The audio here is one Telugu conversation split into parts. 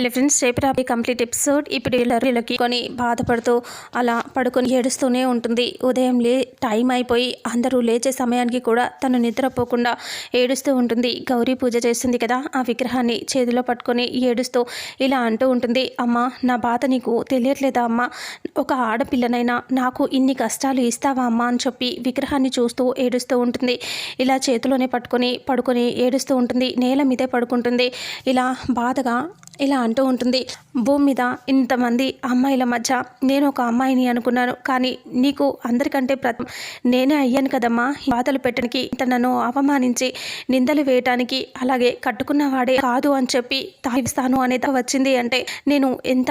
హలో ఫ్రెండ్స్ రేపు కంప్లీట్ ఎపిసోడ్. ఇప్పుడు వీళ్ళకి కొని బాధపడుతూ అలా పడుకొని ఏడుస్తూనే ఉంటుంది. ఉదయం లే టైం అయిపోయి అందరూ లేచే సమయానికి కూడా తను నిద్రపోకుండా ఏడుస్తూ ఉంటుంది. గౌరీ పూజ చేస్తుంది కదా ఆ విగ్రహాన్ని చేతిలో పట్టుకొని ఏడుస్తూ ఇలా అంటూ ఉంటుంది. అమ్మ నా బాధ నీకు తెలియట్లేదా అమ్మ? ఒక ఆడపిల్లనైనా నాకు ఇన్ని కష్టాలు ఇస్తావా అమ్మ? అని చెప్పి విగ్రహాన్ని చూస్తూ ఏడుస్తూ ఉంటుంది. ఇలా చేతిలోనే పట్టుకొని పడుకొని ఏడుస్తూ ఉంటుంది. నేల మీదే పడుకుంటుంది. ఇలా బాధగా ఇలా అంటూ ఉంటుంది భూమి మీద ఇంతమంది అమ్మాయిల మధ్య నేను ఒక అమ్మాయిని అనుకున్నాను కానీ నీకు అందరికంటే ప్రథమ నేనే అయ్యాను కదమ్మా ఈ బాధలు పెట్టడానికి ఇంత నన్ను అవమానించి నిందలు వేయటానికి అలాగే కట్టుకున్న వాడే కాదు అని చెప్పి తాగిస్తాను అనేది వచ్చింది అంటే నేను ఎంత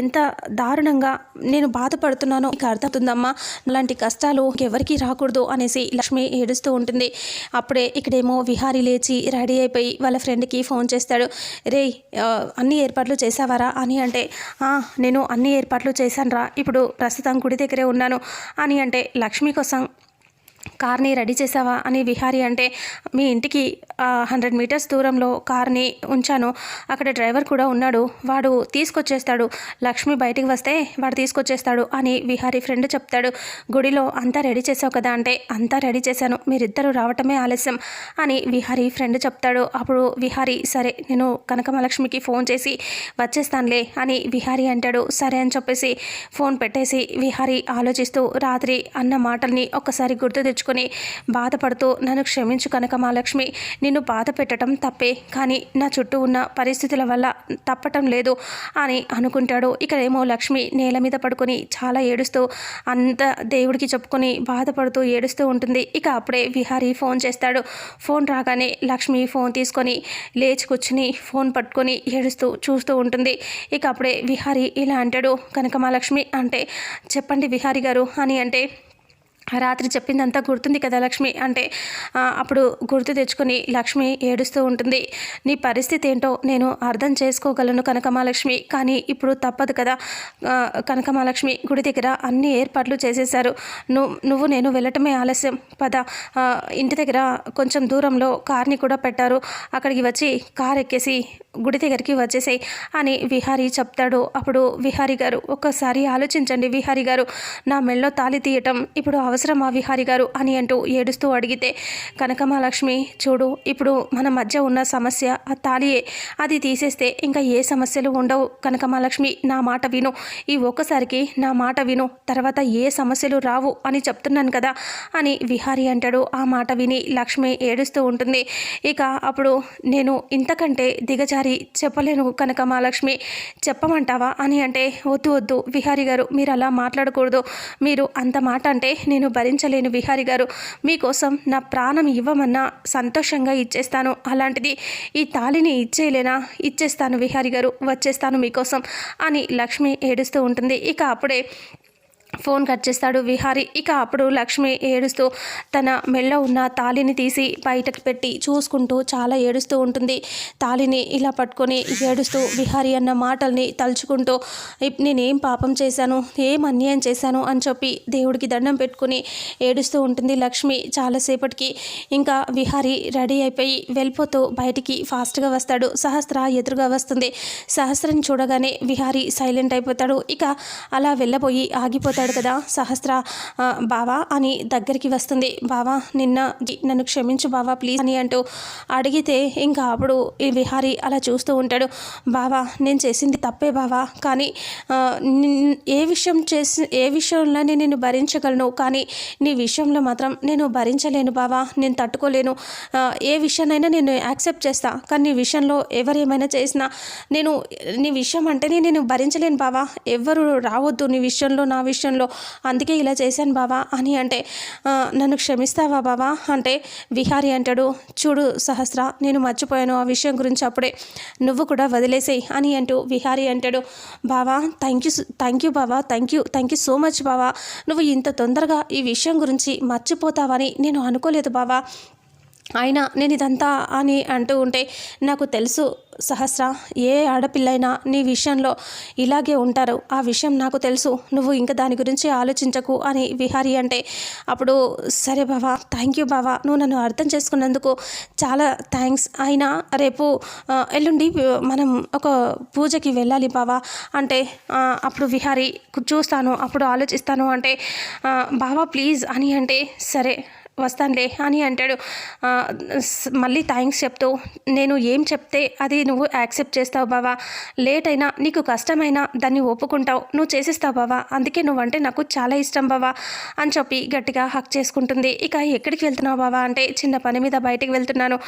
ఎంత దారుణంగా నేను బాధపడుతున్నానో నీకు అర్థమవుతుందమ్మా అలాంటి కష్టాలు ఎవరికి రాకూడదు అనేసి లక్ష్మి ఏడుస్తూ ఉంటుంది. అప్పుడే ఇక్కడేమో విహారీ లేచి రెడీ అయిపోయి వాళ్ళ ఫ్రెండ్కి ఫోన్ చేస్తాడు. రే అన్ని ఏర్పాట్లు చేసావారా అని అంటే నేను అన్ని ఏర్పాట్లు చేశాను ఇప్పుడు ప్రస్తుతం గుడి దగ్గరే ఉన్నాను. అని అంటే లక్ష్మి కోసం కార్ని రెడీ చేసావా అని విహారీ అంటే మీ ఇంటికి హండ్రెడ్ మీటర్స్ దూరంలో కార్ని ఉంచాను. అక్కడ డ్రైవర్ కూడా ఉన్నాడు. వాడు తీసుకొచ్చేస్తాడు. లక్ష్మి బయటికి వస్తే వాడు తీసుకొచ్చేస్తాడు అని విహారీ ఫ్రెండ్ చెప్తాడు. గుడిలో అంతా రెడీ చేసావు కదా అంటే అంతా రెడీ చేశాను. మీరిద్దరూ రావటమే ఆలస్యం అని విహారీ ఫ్రెండ్ చెప్తాడు. అప్పుడు విహారీ సరే నేను కనకమలక్ష్మికి ఫోన్ చేసి వచ్చేస్తానులే అని విహారీ అంటాడు. సరే అని చెప్పేసి ఫోన్ పెట్టేసి విహారీ ఆలోచిస్తూ రాత్రి అన్న మాటల్ని ఒక్కసారి గుర్తు తెచ్చుకొని బాధపడుతూ నన్ను క్షమించు కనక మహాలక్ష్మి నిన్ను బాధ పెట్టడం తప్పే కానీ నా చుట్టూ ఉన్న పరిస్థితుల వల్ల తప్పటం లేదు అని అనుకుంటాడు. ఇక్కడేమో లక్ష్మి నేల మీద పడుకొని చాలా ఏడుస్తూ అంత దేవుడికి చెప్పుకొని బాధపడుతూ ఏడుస్తూ ఉంటుంది. ఇక అప్పుడే విహారీ ఫోన్ చేస్తాడు. ఫోన్ రాగానే లక్ష్మి ఫోన్ తీసుకొని లేచి కూర్చుని ఫోన్ పట్టుకొని ఏడుస్తూ చూస్తూ ఉంటుంది. ఇక అప్పుడే విహారీ ఇలా అంటాడు కనకమాలక్ష్మి అంటే చెప్పండి విహారీ గారు అని అంటే రాత్రి చెప్పిందంతా గుర్తుంది కదా లక్ష్మి. అంటే అప్పుడు గుర్తు తెచ్చుకొని లక్ష్మి ఏడుస్తూ ఉంటుంది. నీ పరిస్థితి ఏంటో నేను అర్థం చేసుకోగలను కనకమాలక్ష్మి కానీ ఇప్పుడు తప్పదు కదా కనకమాలక్ష్మి గుడి దగ్గర అన్ని ఏర్పాట్లు చేసేశారు. నువ్వు నువ్వు నేను వెళ్ళటమే ఆలస్యం. పద. ఇంటి దగ్గర కొంచెం దూరంలో కార్ని కూడా పెట్టారు. అక్కడికి వచ్చి కార్ ఎక్కేసి గుడి దగ్గరికి వచ్చేసాయి అని విహారీ చెప్తాడు. అప్పుడు విహారీ గారు ఒక్కసారి ఆలోచించండి విహారీ గారు. నా మెళ్ళో తాళి తీయటం ఇప్పుడు అవసరమా విహారి గారు అని అంటూ ఏడుస్తూ అడిగితే కనకమాలక్ష్మి చూడు ఇప్పుడు మన మధ్య ఉన్న సమస్య ఆ తాళియే. అది తీసేస్తే ఇంకా ఏ సమస్యలు ఉండవు. కనకమాలక్ష్మి నా మాట విను. ఈ ఒక్కసారికి నా మాట విను. తర్వాత ఏ సమస్యలు రావు అని చెప్తున్నాను కదా అని విహారి అంటాడు. ఆ మాట విని లక్ష్మి ఏడుస్తూ ఉంటుంది. ఇక అప్పుడు నేను ఇంతకంటే దిగజారి చెప్పలేను కనుక మా లక్ష్మి చెప్పమంటావా? అని అంటే వద్దు వద్దు. విహారి గారు మీరు అలా మాట్లాడకూడదు. మీరు అంత మాట అంటే నేను భరించలేను విహారి గారు. మీకోసం నా ప్రాణం ఇవ్వమన్నా సంతోషంగా ఇచ్చేస్తాను. అలాంటిది ఈ తాళిని ఇచ్చేయలేనా? ఇచ్చేస్తాను విహారి గారు. వచ్చేస్తాను మీకోసం అని లక్ష్మి ఏడుస్తూ ఉంటుంది. ఇక అప్పుడే ఫోన్ కట్ చేస్తాడు విహారి. ఇక అప్పుడు లక్ష్మి ఏడుస్తూ తన మెళ్ళో ఉన్న తాళిని తీసి బయటకు పెట్టి చూసుకుంటూ చాలా ఏడుస్తూ ఉంటుంది. తాళిని ఇలా పట్టుకొని ఏడుస్తూ విహారి అన్న మాటల్ని తలుచుకుంటూ నేనేం పాపం చేశాను? ఏం అన్యాయం చేశాను? అని చెప్పి దేవుడికి దండం పెట్టుకుని ఏడుస్తూ ఉంటుంది లక్ష్మి చాలాసేపటికి. ఇంకా విహారి రెడీ అయిపోయి వెళ్ళిపోతూ బయటికి ఫాస్ట్గా వస్తాడు. సహస్ర ఎదురుగా వస్తుంది. సహస్రని చూడగానే విహారి సైలెంట్ అయిపోతాడు. ఇక అలా వెళ్ళబోయి ఆగిపోతాడు. కదా సహస్ర బావా అని దగ్గరికి వస్తుంది. బావా నిన్న నన్ను క్షమించు బావా ప్లీజ్ అని అంటూ అడిగితే ఇంకా అప్పుడు ఈ విహారి అలా చూస్తూ ఉంటాడు. బావా నేను చేసింది తప్పే బావా కానీ ఏ విషయం చేసి ఏ విషయంలోనే నేను భరించగలను కానీ నీ విషయంలో మాత్రం నేను భరించలేను బావా నేను తట్టుకోలేను. ఏ విషయాన్నైనా నేను యాక్సెప్ట్ చేస్తా కానీ నీ విషయంలో ఎవరు ఏమైనా చేసినా నేను నీ విషయం అంటేనే నేను భరించలేను బావా. ఎవ్వరు రావద్దు నీ విషయంలో నా విషయంలో. అందుకే ఇలా చేశాను బావా అని అంటే నన్ను క్షమిస్తావా బావా? అంటే విహారి అంటాడు చూడు సహస్ర నేను మర్చిపోయాను ఆ విషయం గురించి అప్పుడే నువ్వు కూడా వదిలేసేయి అని అంటూ విహారి అంటాడు. బావా థ్యాంక్ యూ థ్యాంక్ యూ బావా thank you thank you so much బావా. నువ్వు ఇంత తొందరగా ఈ విషయం గురించి మర్చిపోతావని నేను అనుకోలేదు బావా. అయినా నేను ఇదంతా అని అంటూ ఉంటే నాకు తెలుసు సహస్ర ఏ ఆడపిల్లైనా నీ విషయంలో ఇలాగే ఉంటారు. ఆ విషయం నాకు తెలుసు. నువ్వు ఇంకా దాని గురించి ఆలోచించకు అని విహారి అంటే అప్పుడు సరే బావా థ్యాంక్ యూ బావా నువ్వు నన్ను అర్థం చేసుకున్నందుకు చాలా థ్యాంక్స్ అయినా రేపు ఎల్లుండి మనం ఒక పూజకి వెళ్ళాలి బావా అంటే అప్పుడు విహారి చూస్తాను అప్పుడు ఆలోచిస్తాను అంటే బావా ప్లీజ్ అని అంటే సరే వస్తానులే అని అంటాడు. మళ్ళీ థ్యాంక్స్ చెప్తూ నేను ఏం చెప్తే అది నువ్వు యాక్సెప్ట్ చేస్తావు బావా. లేట్ అయినా నీకు కష్టమైనా దాన్ని ఒప్పుకుంటావు నువ్వు చేసేస్తావు బావా. అందుకే నువ్వంటే నాకు చాలా ఇష్టం బావా అని చెప్పి గట్టిగా హక్ చేసుకుంటుంది. ఇక ఎక్కడికి వెళ్తున్నావు బావా అంటే చిన్న పని మీద బయటికి వెళ్తున్నాను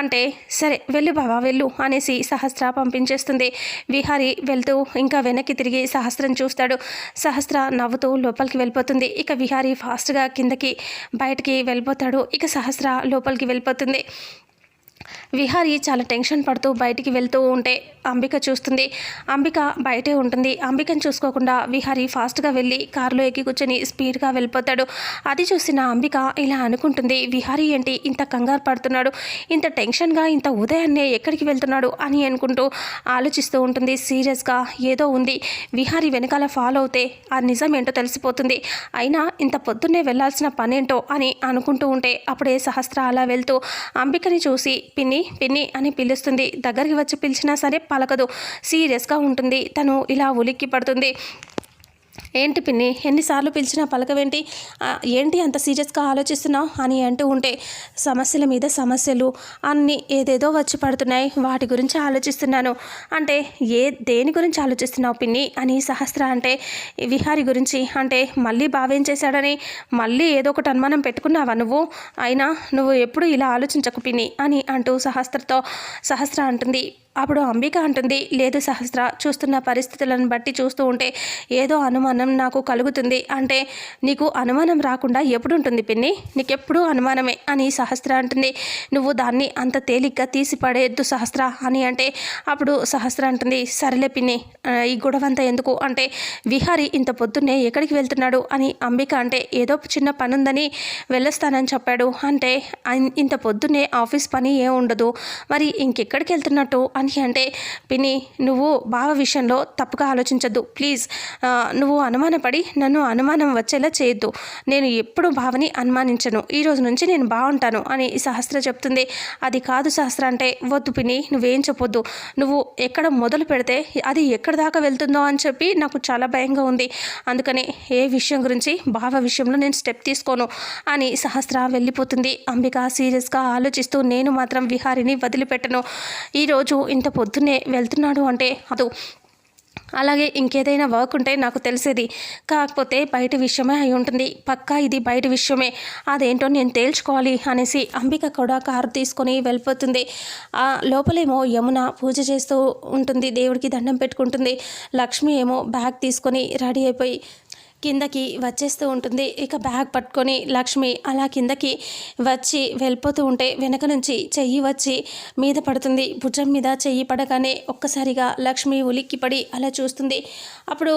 అంటే సరే వెళ్ళు బావా వెళ్ళు అనేసి సహస్ర పంపించేస్తుంది. విహారి వెళ్తూ ఇంకా వెనక్కి తిరిగి సహస్రం చూస్తాడు. సహస్ర నవ్వుతూ లోపలికి వెళ్ళిపోతుంది. ఇక విహారి ఫాస్ట్గా కిందకి బయటికి వెళ్ళిపోతాడు. ఇక సహస్ర లోపలికి వెళ్ళిపోతుంది. విహారి చాలా టెన్షన్ పడుతూ బయటికి వెళ్తూ ఉంటే అంబిక చూస్తుంది. అంబిక బయటే ఉంటుంది. అంబికను చూసుకోకుండా విహారి ఫాస్ట్గా వెళ్ళి కారులో ఎక్కి కూర్చొని స్పీడ్గా వెళ్ళిపోతాడు. అది చూసిన అంబిక ఇలా అనుకుంటుంది. విహారి ఏంటి ఇంత కంగారు పడుతున్నాడు? ఇంత టెన్షన్గా ఇంత ఉదయాన్నే ఎక్కడికి వెళ్తున్నాడు అని అనుకుంటూ ఆలోచిస్తూ ఉంటుంది. సీరియస్గా ఏదో ఉంది. విహారి వెనకాల ఫాలో అవుతే ఆ నిజం ఏంటో తెలిసిపోతుంది. అయినా ఇంత పొద్దున్నే వెళ్ళాల్సిన పనేంటో అని అనుకుంటూ ఉంటే అప్పుడే సహస్ర అలా వెళ్తూ అంబికని చూసి పిన్ని పిన్ని అని పిలుస్తుంది. దగ్గరికి వచ్చి పిలిచినా సరే పలకదు. సీరియస్గా ఉంటుంది. తను ఇలా ఉలిక్కి పడుతుంది ఏంటి పిన్ని? ఎన్నిసార్లు పిలిచినా పలకవేంటి? ఏంటి అంత సీరియస్గా ఆలోచిస్తున్నావు అని అంటూ ఉంటే సమస్యల మీద సమస్యలు అన్నీ ఏదేదో వచ్చి పడుతున్నాయి. వాటి గురించి ఆలోచిస్తున్నాను. అంటే ఏ దేని గురించి ఆలోచిస్తున్నావు పిన్ని? అని సహస్ర అంటే విహారి గురించి. అంటే మళ్ళీ బావేం చేశాడని? మళ్ళీ ఏదో ఒకటి అనుమానం పెట్టుకున్నావా నువ్వు? అయినా నువ్వు ఎప్పుడు ఇలా ఆలోచించకు పిన్ని అని అంటూ సహస్రతో సహస్ర అంటుంది. అప్పుడు అంబిక అంటుంది. లేదు సహస్ర చూస్తున్న పరిస్థితులను బట్టి చూస్తూ ఉంటే ఏదో అనుమానం నాకు కలుగుతుంది. అంటే నీకు అనుమానం రాకుండా ఎప్పుడు ఉంటుంది పిన్ని? నీకెప్పుడు అనుమానమే అని సహస్ర అంటుంది. నువ్వు దాన్ని అంత తేలిగ్గా తీసి పడేయద్దు సహస్ర అని అంటే అప్పుడు సహస్ర అంటుంది సరేలే పిన్ని ఈ గొడవ అంతా ఎందుకు? అంటే విహారి ఇంత పొద్దున్నే ఎక్కడికి వెళ్తున్నాడు? అని అంబిక అంటే ఏదో చిన్న పని ఉందని వెళ్ళొస్తానని చెప్పాడు. అంటే ఇంత పొద్దున్నే ఆఫీస్ పని ఏ ఉండదు. మరి ఇంకెక్కడికి వెళ్తున్నట్టు? అని అంటే పిన్ని నువ్వు బావ విషయంలో తప్పుగా ఆలోచించద్దు. ప్లీజ్ నువ్వు అనుమానపడి నన్ను అనుమానం వచ్చేలా చేయొద్దు. నేను ఎప్పుడు భావని అనుమానించను. ఈ రోజు నుంచి నేను బాగుంటాను అని సహస్ర చెప్తుంది. అది కాదు సహస్ర అంటే వద్దు పిని నువ్వేం చెప్పొద్దు. నువ్వు ఎక్కడ మొదలు పెడితే అది ఎక్కడ దాకా వెళ్తుందో అని చెప్పి నాకు చాలా భయంగా ఉంది. అందుకని ఏ విషయం గురించి భావ విషయంలో నేను స్టెప్ తీసుకోను అని సహస్ర వెళ్ళిపోతుంది. అంబిక సీరియస్గా ఆలోచిస్తూ నేను మాత్రం విహారిని వదిలిపెట్టను. ఈరోజు ఇంత పొద్దున్నే వెళ్తున్నాడు అంటే అదు అలాగే ఇంకేదైనా వర్క్ ఉంటే నాకు తెలిసేది. కాకపోతే బయట విషయమే అయి ఉంటుంది. పక్కా ఇది బయట విషయమే. అదేంటో నేను తేల్చుకోవాలి అనేసి అంబిక కూడా కారు తీసుకొని వెళ్ళిపోతుంది. ఆ లోపలేమో యమున పూజ చేస్తూ ఉంటుంది. దేవుడికి దండం పెట్టుకుంటుంది. లక్ష్మి ఏమో బ్యాగ్ తీసుకొని రెడీ అయిపోయి కిందకి వచ్చేస్తూ ఉంటుంది. ఇక బ్యాగ్ పట్టుకొని లక్ష్మి అలా కిందకి వచ్చి వెళ్ళిపోతూ ఉంటే వెనక నుంచి చెయ్యి వచ్చి మీద పడుతుంది. భుజం మీద చెయ్యి పడగానే ఒక్కసారిగా లక్ష్మి ఉలిక్కి పడి అలా చూస్తుంది. అప్పుడు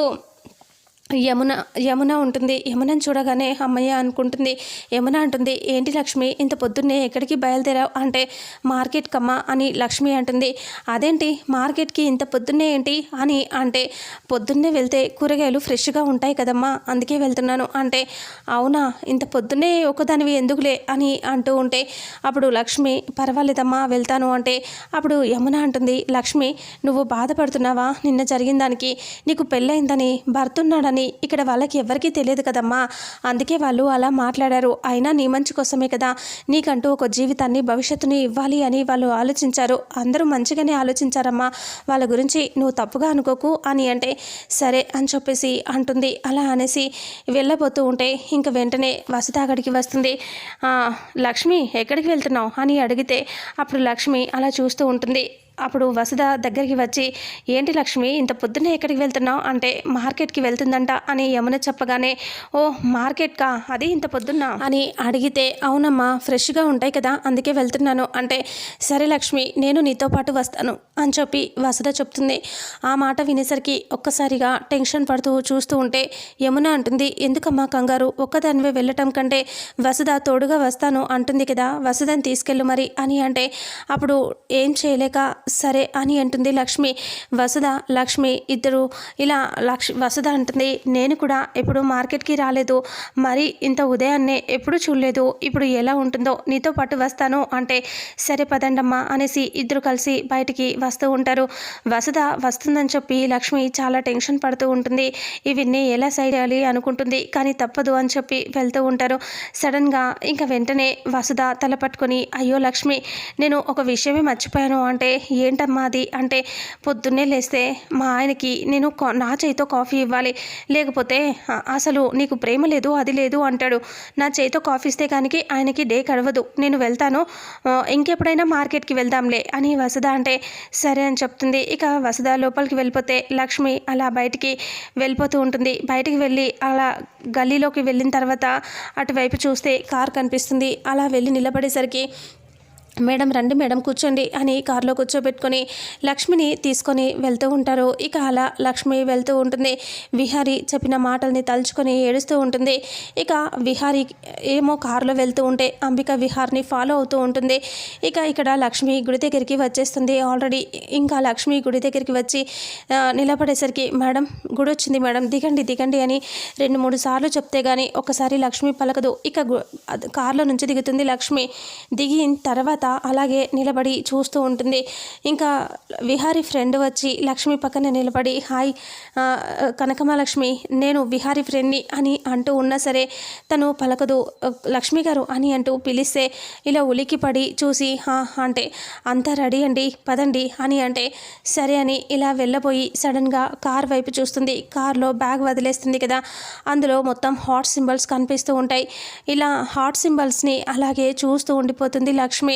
యమున యమున ఉంటుంది. యమునని చూడగానే అమ్మయ్య అనుకుంటుంది. యమున అంటుంది ఏంటి లక్ష్మి ఇంత పొద్దున్నే ఎక్కడికి బయలుదేరావు? అంటే మార్కెట్ కమ్మా? అని లక్ష్మి అంటుంది. అదేంటి మార్కెట్కి ఇంత పొద్దున్నే ఏంటి? అని అంటే పొద్దున్నే వెళ్తే కూరగాయలు ఫ్రెష్గా ఉంటాయి కదమ్మా అందుకే వెళ్తున్నాను. అంటే అవునా ఇంత పొద్దున్నే ఒకదానివి ఎందుకులే? అని అంటూ ఉంటే అప్పుడు లక్ష్మి పర్వాలేదమ్మా వెళ్తాను. అంటే అప్పుడు యమున అంటుంది లక్ష్మి నువ్వు బాధపడుతున్నావా? నిన్న జరిగిన దానికి నీకు పెళ్ళయిందని భర్తున్నాడని అని ఇక్కడ వాళ్ళకి ఎవరికీ తెలియదు కదమ్మా. అందుకే వాళ్ళు అలా మాట్లాడారు. అయినా నీ మంచి కోసమే కదా. నీకంటూ ఒక జీవితాన్ని భవిష్యత్తుని ఇవ్వాలి అని వాళ్ళు ఆలోచించారు. అందరూ మంచిగానే ఆలోచించారమ్మా. వాళ్ళ గురించి నువ్వు తప్పుగా అనుకోకు అని అంటే సరే అని చెప్పేసి అంటుంది. అలా అనేసి వెళ్ళబోతూ ఉంటే ఇంక వెంటనే వసుధ అక్కడికి వస్తుంది. లక్ష్మి ఎక్కడికి వెళ్తున్నావు? అని అడిగితే అప్పుడు లక్ష్మి అలా చూస్తూ ఉంటుంది. అప్పుడు వసుధ దగ్గరికి వచ్చి ఏంటి లక్ష్మి ఇంత పొద్దున్నే ఎక్కడికి వెళ్తున్నావు? అంటే మార్కెట్కి వెళ్తుందంట అని యమున చెప్పగానే ఓ మార్కెట్కా? అది ఇంత పొద్దున్న? అని అడిగితే అవునమ్మా ఫ్రెష్గా ఉంటాయి కదా అందుకే వెళ్తున్నాను. అంటే సరే లక్ష్మి నేను నీతో పాటు వస్తాను అని చెప్పి వసుధ చెప్తుంది. ఆ మాట వినేసరికి ఒక్కసారిగా టెన్షన్ పడుతూ చూస్తూ ఉంటే యమున అంటుంది ఎందుకమ్మా కంగారు? ఒక్కదానివే వెళ్ళటం కంటే వసుధ తోడుగా వస్తాను అంటుంది కదా వసుధని తీసుకెళ్ళు మరి అని అంటే అప్పుడు ఏం చేయలేక సరే అని అంటుంది లక్ష్మి. వసుధ లక్ష్మి ఇద్దరు ఇలా లక్ష్ వసుధ అంటుంది నేను కూడా ఎప్పుడు మార్కెట్కి రాలేదు. మరి ఇంత ఉదయాన్నే ఎప్పుడు చూడలేదు. ఇప్పుడు ఎలా ఉంటుందో నీతో పాటు వస్తాను అంటే సరే పదండమ్మా అనేసి ఇద్దరు కలిసి బయటికి వస్తూ ఉంటారు. వసుధ వస్తుందని చెప్పి లక్ష్మి చాలా టెన్షన్ పడుతూ ఉంటుంది. ఇవన్నీ ఎలా సైడ్ చేయాలి అనుకుంటుంది కానీ తప్పదు అని చెప్పి వెళ్తూ ఉంటారు. సడన్గా ఇంకా వెంటనే వసుధ తల పట్టుకొని అయ్యో లక్ష్మి నేను ఒక విషయమే మర్చిపోయాను అంటే ఏంటమ్మా అది? అంటే పొద్దున్నే లేస్తే మా ఆయనకి నేను కా- నా చేతితో కాఫీ ఇవ్వాలి. లేకపోతే అసలు నీకు ప్రేమ లేదు అది లేదు అంటాడు. నా చేతితో కాఫీ ఇస్తే కానీ ఆయనకి డే కడవదు నేను వెళ్తాను. ఇంకెప్పుడైనా మార్కెట్కి వెళ్దాంలే అని వసద అంటే సరే అని చెప్తుంది. ఇక వసద లోపలికి వెళ్ళిపోతే లక్ష్మి అలా బయటికి వెళ్ళిపోతూ ఉంటుంది. బయటికి వెళ్ళి అలా గల్లీలోకి వెళ్ళిన తర్వాత అటువైపు చూస్తే కార్ కనిపిస్తుంది. అలా వెళ్ళి నిలబడేసరికి మేడం రండి మేడం కూర్చోండి అని కారులో కూర్చోబెట్టుకొని లక్ష్మిని తీసుకొని వెళ్తూ ఉంటారు. ఇక అలా లక్ష్మి వెళ్తూ ఉంటుంది. విహారి చెప్పిన మాటల్ని తలుచుకొని ఏడుస్తూ ఉంటుంది. ఇక విహారి ఏమో కారులో వెళ్తూ ఉంటే అంబిక విహార్ని ఫాలో అవుతూ ఉంటుంది. ఇక ఇక్కడ లక్ష్మి గుడి దగ్గరికి వచ్చేస్తుంది. ఆల్రెడీ ఇంకా లక్ష్మి గుడి దగ్గరికి వచ్చి నిలబడేసరికి మేడం గుడి వచ్చింది మేడం. దిగండి దిగండి అని రెండు మూడు సార్లు చెప్తే కానీ ఒకసారి లక్ష్మి పలకదు. ఇక కారులో నుంచి దిగుతుంది లక్ష్మి. దిగిన తర్వాత అలాగే నిలబడి చూస్తూ ఉంటుంది. ఇంకా విహారీ ఫ్రెండ్ వచ్చి లక్ష్మి పక్కన నిలబడి హాయ్ కనకమాలక్ష్మి నేను విహారీ ఫ్రెండ్ని అని అంటూ ఉన్నా సరే తను పలకదు. లక్ష్మి గారు అని అంటూ పిలిస్తే ఇలా ఉలికి పడి చూసి "హా" అంటే అంతా రెడీ అండి పదండి అని అంటే సరే అని ఇలా వెళ్ళబోయి సడన్గా కార్ వైపు చూస్తుంది. కార్లో బ్యాగ్ వదిలేస్తుంది కదా అందులో మొత్తం హాట్ సింబల్స్ కనిపిస్తూ ఉంటాయి. ఇలా హాట్ సింబల్స్ని అలాగే చూస్తూ ఉండిపోతుంది లక్ష్మి.